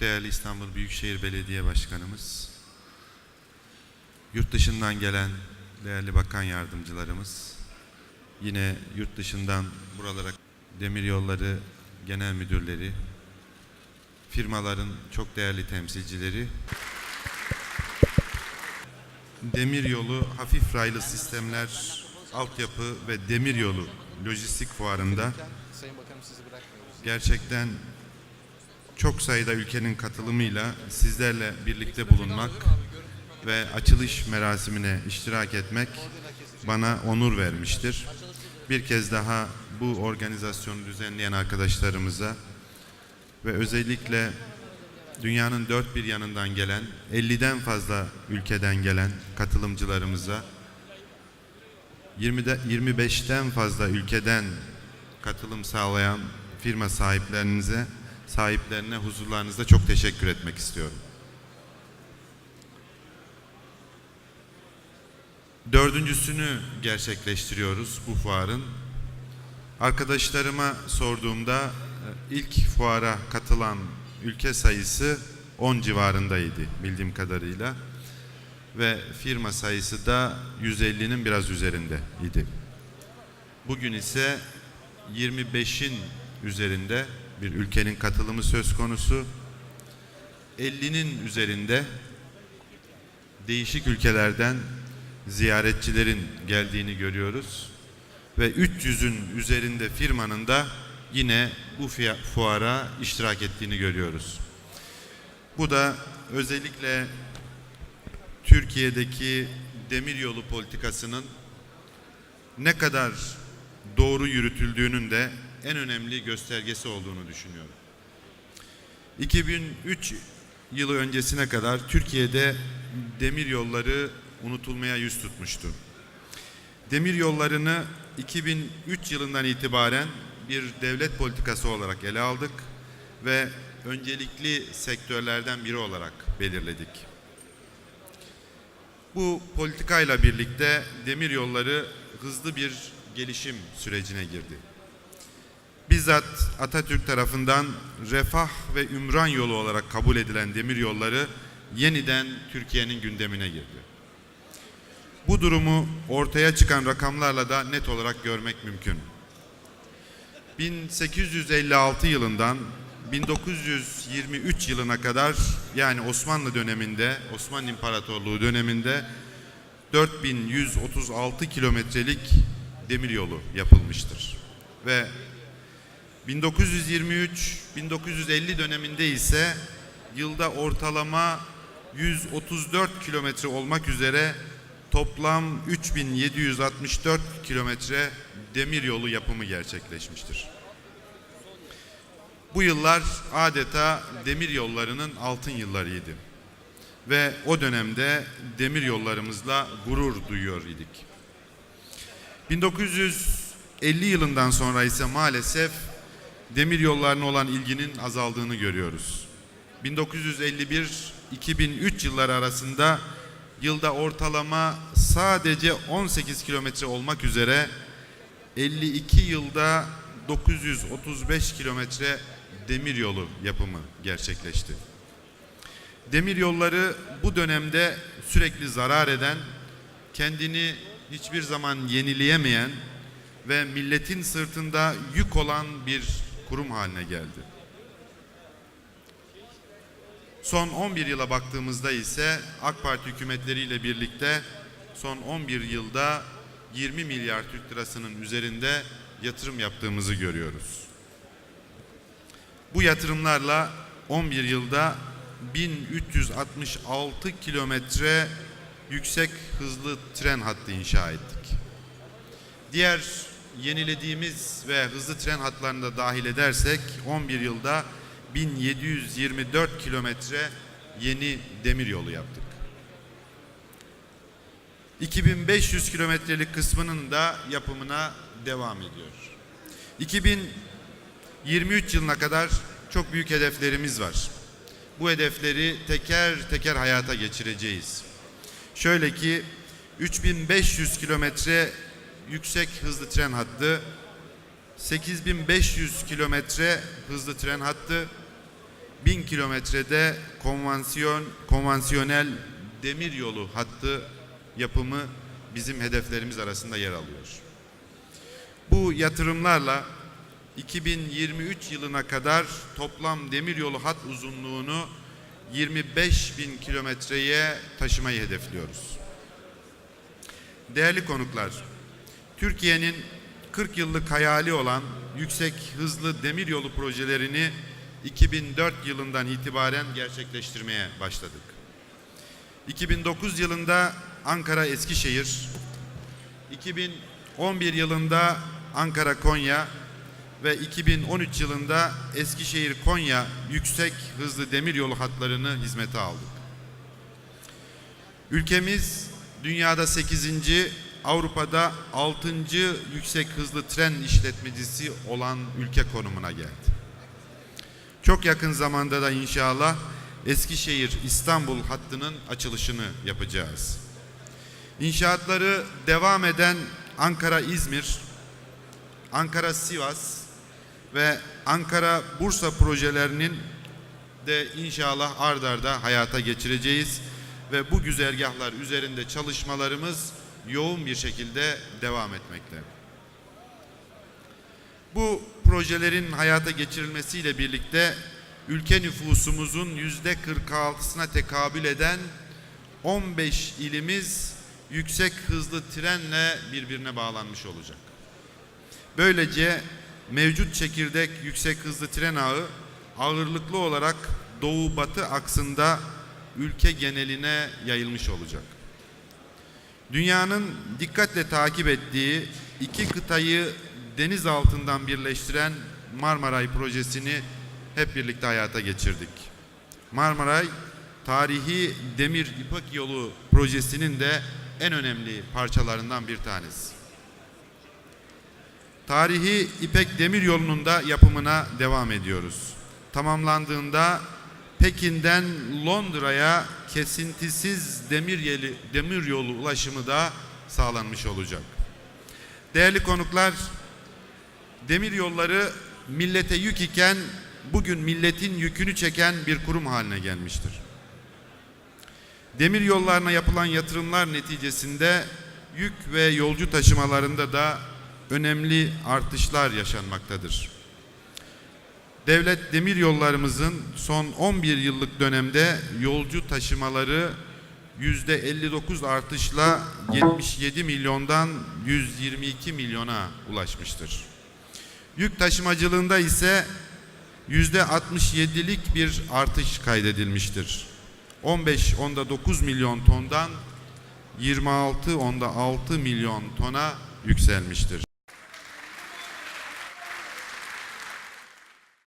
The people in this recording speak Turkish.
Değerli İstanbul Büyükşehir Belediye Başkanımız, yurt dışından gelen değerli bakan yardımcılarımız, yine yurt dışından buralara demir yolları genel müdürleri, firmaların çok değerli temsilcileri, demir yolu hafif raylı sistemler, altyapı ve demir yolu lojistik fuarında gerçekten çok sayıda ülkenin katılımıyla sizlerle birlikte bulunmak ve açılış merasimine iştirak etmek bana onur vermiştir. Bir kez daha bu organizasyonu düzenleyen arkadaşlarımıza ve özellikle dünyanın dört bir yanından gelen 50'den fazla ülkeden gelen katılımcılarımıza 20'de 25'ten fazla ülkeden katılım sağlayan firma sahiplerinize, sahiplerine huzurlarınızda çok teşekkür etmek istiyorum. Dördüncüsünü gerçekleştiriyoruz bu fuarın. Arkadaşlarıma sorduğumda e, ilk fuara katılan ülke sayısı 10 civarındaydı bildiğim kadarıyla ve firma sayısı da 150'nin biraz üzerinde idi. Bugün ise 25'in üzerinde bir ülkenin katılımı söz konusu. 50'nin üzerinde değişik ülkelerden ziyaretçilerin geldiğini görüyoruz. Ve 300'ün üzerinde firmanın da yine bu fuara iştirak ettiğini görüyoruz. Bu da özellikle Türkiye'deki demiryolu politikasının ne kadar doğru yürütüldüğünün de en önemli göstergesi olduğunu düşünüyorum. 2003 yılı öncesine kadar Türkiye'de demir yolları unutulmaya yüz tutmuştu. Demir yollarını 2003 yılından itibaren bir devlet politikası olarak ele aldık ve öncelikli sektörlerden biri olarak belirledik. Bu politikayla birlikte demir yolları hızlı bir gelişim sürecine girdi. Bizzat Atatürk tarafından refah ve ümran yolu olarak kabul edilen demir yolları yeniden Türkiye'nin gündemine girdi. Bu durumu ortaya çıkan rakamlarla da net olarak görmek mümkün. 1856 yılından 1923 yılına kadar yani Osmanlı döneminde, Osmanlı İmparatorluğu döneminde 4136 kilometrelik demiryolu yapılmıştır. Ve 1923-1950 döneminde ise yılda ortalama 134 kilometre olmak üzere toplam 3764 kilometre demiryolu yapımı gerçekleşmiştir. Bu yıllar adeta demir yollarının altın yıllarıydı. Ve o dönemde demir yollarımızla gurur duyuyor idik. 1950 yılından sonra ise maalesef demir yollarına olan ilginin azaldığını görüyoruz. 1951-2003 yılları arasında yılda ortalama sadece 18 kilometre olmak üzere 52 yılda 935 kilometre demir yolu yapımı gerçekleşti. Demir yolları bu dönemde sürekli zarar eden, kendini hiçbir zaman yenileyemeyen ve milletin sırtında yük olan bir kurum haline geldi. Son 11 yıla baktığımızda ise AK Parti hükümetleriyle birlikte son 11 yılda 20 milyar Türk lirasının üzerinde yatırım yaptığımızı görüyoruz. Bu yatırımlarla 11 yılda 1366 kilometre yüksek hızlı tren hattı inşa ettik. Diğer yenilediğimiz ve hızlı tren hatlarını da dahil edersek 11 yılda 1724 kilometre yeni demiryolu yaptık. 2500 kilometrelik kısmının da yapımına devam ediyor. 2023 yılına kadar çok büyük hedeflerimiz var. Bu hedefleri teker teker hayata geçireceğiz. Şöyle ki 3500 kilometre yüksek hızlı tren hattı, 8500 kilometre hızlı tren hattı, 1000 kilometrede konvansiyon, konvansiyonel demir yolu hattı yapımı bizim hedeflerimiz arasında yer alıyor. Bu yatırımlarla 2023 yılına kadar toplam demiryolu hat uzunluğunu 25 bin kilometreye taşımayı hedefliyoruz. Değerli konuklar, Türkiye'nin 40 yıllık hayali olan yüksek hızlı demiryolu projelerini 2004 yılından itibaren gerçekleştirmeye başladık. 2009 yılında Ankara Eskişehir, 2011 yılında Ankara Konya ve 2013 yılında Eskişehir Konya yüksek hızlı demiryolu hatlarını hizmete aldık. Ülkemiz dünyada 8. Avrupa'da 6. yüksek hızlı tren işletmecisi olan ülke konumuna geldi. Çok yakın zamanda da inşallah Eskişehir İstanbul hattının açılışını yapacağız. İnşaatları devam eden Ankara İzmir, Ankara Sivas ve Ankara Bursa projelerinin de inşallah ard arda hayata geçireceğiz ve bu güzergahlar üzerinde çalışmalarımız yoğun bir şekilde devam etmekte. Bu projelerin hayata geçirilmesiyle birlikte ülke nüfusumuzun yüzde 46'sına tekabül eden 15 ilimiz yüksek hızlı trenle birbirine bağlanmış olacak. Böylece mevcut çekirdek yüksek hızlı tren ağı ağırlıklı olarak doğu-batı aksında ülke geneline yayılmış olacak. Dünyanın dikkatle takip ettiği iki kıtayı deniz altından birleştiren Marmaray projesini hep birlikte hayata geçirdik. Marmaray tarihi demir ipak yolu projesinin de en önemli parçalarından bir tanesi. Tarihi İpek Demir Yolu'nun da yapımına devam ediyoruz. Tamamlandığında Pekin'den Londra'ya kesintisiz demir, yeli, demir yolu ulaşımı da sağlanmış olacak. Değerli konuklar, demir yolları millete yük iken bugün milletin yükünü çeken bir kurum haline gelmiştir. Demir yollarına yapılan yatırımlar neticesinde yük ve yolcu taşımalarında da önemli artışlar yaşanmaktadır. Devlet demir yollarımızın son 11 yıllık dönemde yolcu taşımaları %59 artışla 77 milyondan 122 milyona ulaşmıştır. Yük taşımacılığında ise %67'lik bir artış kaydedilmiştir. 15 onda 9 milyon tondan 26 onda 6 milyon tona yükselmiştir.